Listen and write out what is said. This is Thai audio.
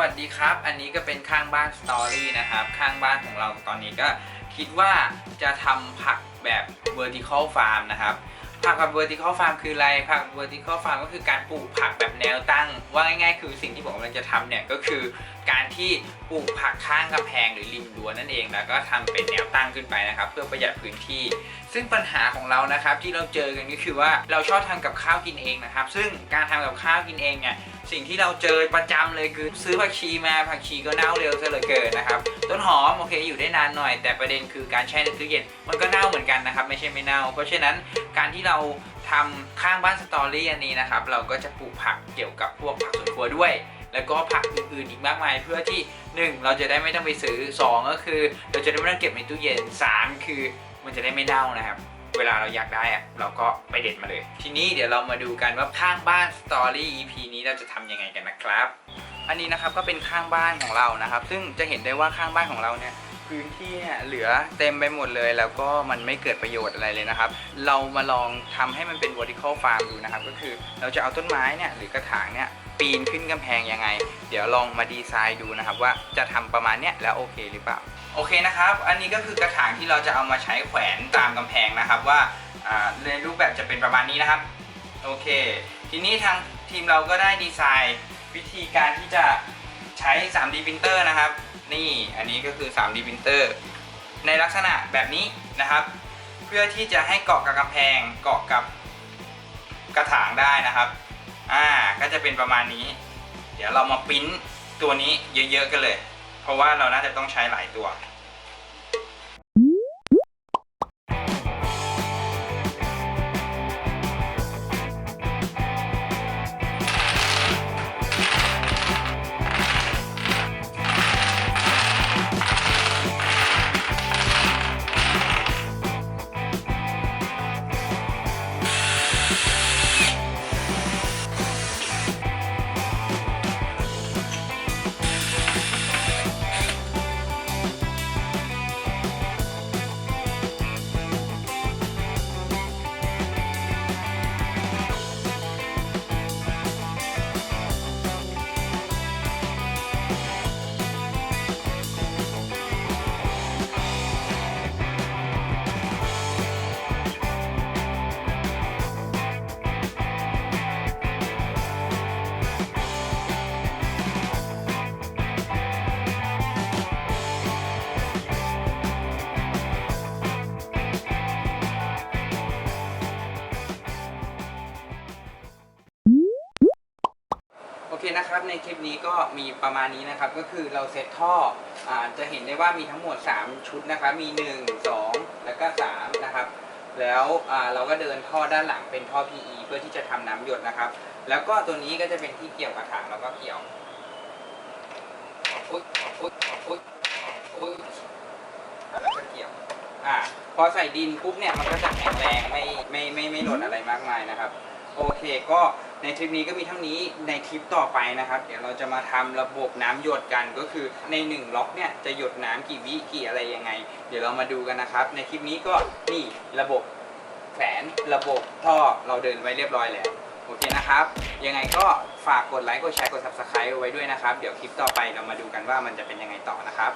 วัสดีครับ อันนี้ก็เป็นข้างบ้านสตอรี่นะครับ ข้างบ้านของเราตอนนี้ก็คิดว่าจะทำผักแบบ vertical farm นะครับ ผักแบบ vertical farm คืออะไร ผัก vertical farm ก็คือการปลูกผักแบบแนวตั้ง ว่าง่ายๆ คือสิ่งที่ผมกำลังจะทำเนี่ยก็คือการที่ปลูกผักข้างกำแพงหรือริมรั้วนั่นเองแล้วก็ทำเป็นแนวตั้งขึ้นไปนะครับ เพื่อประหยัดพื้นที่ ซึ่งปัญหาของเรานะครับที่เราเจอกันก็คือว่าเราชอบทำกับข้าวกินเองนะครับ ซึ่งการทำกับข้าวกินเองเนี่ย สิ่งที่เราเจอประจำเลยคือซื้อผักชีมาผักชีก็เน่าเร็วซะเหลือเกินนะครับต้นหอมโอเคอยู่ได้นานหน่อย แต่ประเด็นคือการแช่ในตู้เย็นมันก็เน่าเหมือนกันนะครับ ไม่ใช่ไม่เน่า เพราะฉะนั้นการที่เราทำข้างบ้านสตอรี่อันนี้นะครับเราก็จะปลูกผักเกี่ยวกับพวกผักสวนครัวด้วยแล้วก็ผักอื่นๆอีกมากมาย เพื่อที่หนึ่งเราจะได้ไม่ต้องไปซื้อสองก็คือ เราจะได้ไม่ต้องเก็บในตู้เย็นสามคือมันจะได้ไม่เน่านะครับ เวลาเราอยากได้อะเราก็ไปเด็ดมาเลย ทีนี้เดี๋ยวเรามาดูกันว่าข้างบ้านสตอรี่ EP นี้เราจะทำยังไงกันนะครับ อันนี้นะครับก็เป็นข้างบ้านของเรานะครับ ซึ่งจะเห็นได้ว่าข้างบ้านของเราเนี่ยพื้นที่เนี่ยเหลือเต็มไปหมดเลยแล้วก็มันไม่เกิดประโยชน์อะไรเลยนะครับ เรามาลองทำให้มันเป็น vertical farm ดูนะครับ ก็คือเราจะเอาต้นไม้เนี่ยหรือกระถางเนี่ยปีนขึ้นกำแพงยังไง เดี๋ยวลองมาดีไซน์ดูนะครับ ว่าจะทำประมาณเนี้ยแล้วโอเคหรือเปล่า โอเคนะครับ อันนี้ก็คือกระถางที่เราจะเอามาใช้แขวนตามกำแพงนะครับว่าในรูปแบบจะเป็นประมาณนี้นะครับ โอเค ทีนี้ทางทีมเราก็ได้ดีไซน์วิธีการที่จะใช้ 3D printer นะครับ นี่อันนี้ก็คือ 3D printer ในลักษณะแบบนี้นะครับ เพื่อที่จะให้เกาะกับกำแพงเกาะกับกระถางได้นะครับอ่าก็จะเป็นประมาณนี้ เดี๋ยวเรามาปริ้นตัวนี้เยอะๆกันเลย เพราะว่าเราน่าจะต้องใช้หลายตัว โอเคนะครับในคลิปนี้ก็มีประมาณนี้นะครับ ก็คือเราเซตท่ออจะเห็นได้ว่ามีทั้งหมด 3 ชุดนะครับ มี 1 2 แล้วก็ 3 นะครับ แล้วเราก็เดินท่อด้านหลังเป็นท่อ PE เพื่อที่จะทำน้ำหยดนะครับ แล้วก็ตัวนี้ก็จะเป็นที่เกี่ยวกระถางแล้วก็เกี่ยวอุ๊ยอุ๊ยอุ๊ยอุ๊ยแล้วก็เกี่ยวอ่าพอใส่ดินปุ๊บเนี่ยมันก็จะแข็งแรงไม่ไม่ไม่ไม่หล่นอะไรมากมายนะครับ โอเค ก็ในทริปนี้ก็มีเท่านี้ในคลิปต่อไปนะครับ เดี๋ยวเราจะมาทำระบบน้ำหยดกันก็คือในหนึ่งล็อกเนี่ยจะหยดน้ำกี่วิกี่อะไรยังไง เดี๋ยวเรามาดูกันนะครับ ในคลิปนี้ก็นี่ระบบแขวนระบบท่อเราเดินไว้เรียบร้อยแล้วโอเคนะครับ ยังไงก็ฝากกดไลค์กดแชร์กด subscribe ไว้ด้วยนะครับ เดี๋ยวคลิปต่อไปเรามาดูกันว่ามันจะเป็นยังไงต่อนะครับ